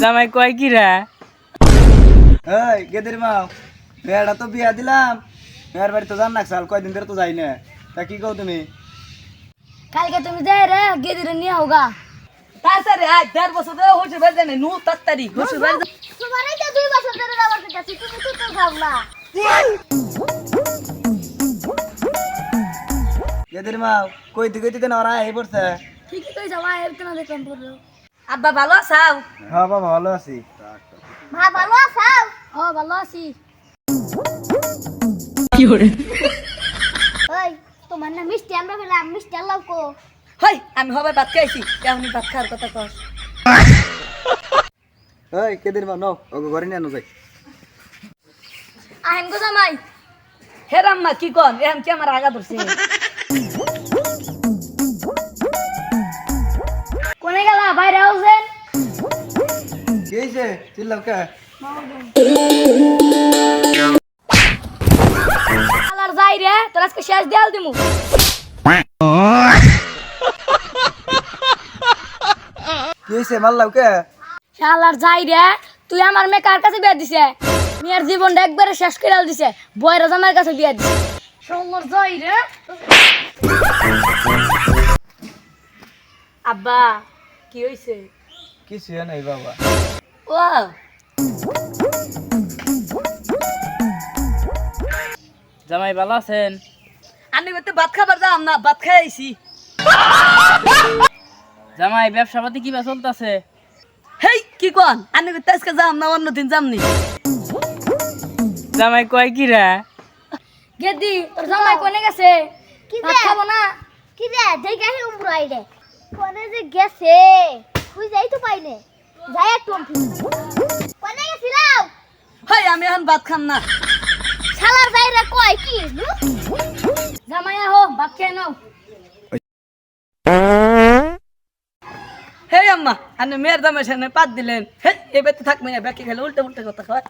জামাই কয় কি রে? এই গেদের মাও মেয়েটা তো বিয়া দিলাম। মেয়ের বাড়ি তো জান না সাল কয়দিন ধরে তো যাই না। তা কি কও তুমি? কালকে তুমি যাই রে গেদিরে নিয়ে হোগা তাড়াতাড়ি আয় দেড় বছর ধরে হচ্ছে বেড়ে জানে নু তাড়াতাড়ি হচ্ছে বেড়ে তোমার এই তো দুই বছর ধরে যাবার কথা তুমি তো তো খাও না। গেদের মাও কইতে কইতে কেন ওরা এই পড়ছে? ঠিকই কই যাওয়া এর কেন দেখলাম পড়ল। আব্বা ভালো আছাও? হ্যাঁ বাবা ভালো আছি। মা ভালো আছাও? ও ভালো আছি। ওই তোমার না মিষ্টি আমরা পেলাম মিষ্টি আল্লাহ কো। হই আমি হবে ভাত খাইছি। এমনি ভাত খাওয়ার কথা কস এই গেদের মা নাও? ওকে ঘরে নিয়ে আনো যাই। আহেন গো জামাই। হে রাম্মা কি কন? এখন কি আমার আগা ধরছে? কি হয়েছে চিল্লাও কে আলার যাই রে তোর আজকে শেষ দেয়াল দিমু। কি হয়েছে মারলাও কে শালার যাই রে তুই আমার মেয়ে কার কাছে বিয়া দিছে? মেয়ের জীবনটা একবারে শেষ করে দিছে বয়রা জামাইয়ের কাছে বিয়া দিছে। শালার যাই রে। আব্বা কি হইছে? কিছু নাই বাবা। ও জামাই ভালো আছেন? আমি করতে ভাত খাবার যাম না ভাত খাইছি জামাই ব্যবসা পাতি কিবা চলতেছে? হেই কি কন? আমি করতে আজকে যাম না অন্য দিন যামনি জামাই কয় কি রে? গেদি তোর জামাই কোনে গেছে? কি খাব না? কি রে? দেখে আহি উমরাই রে। কোনে যে গেছে? তুই যাই তো পাইনে যাই একটু কোনে গেছিলাম? হই আমি এখন ভাত খাম না। শালার যাই রে কয় কি? জামাইয়া আহো ভাত খেয়ে নাও। হে আম্মা মেয়ের দামে সামনে পাত দিলেন। হে এবার তো থাকবে না ব্যাকে গেলে উল্টে উল্টে কথা কয়।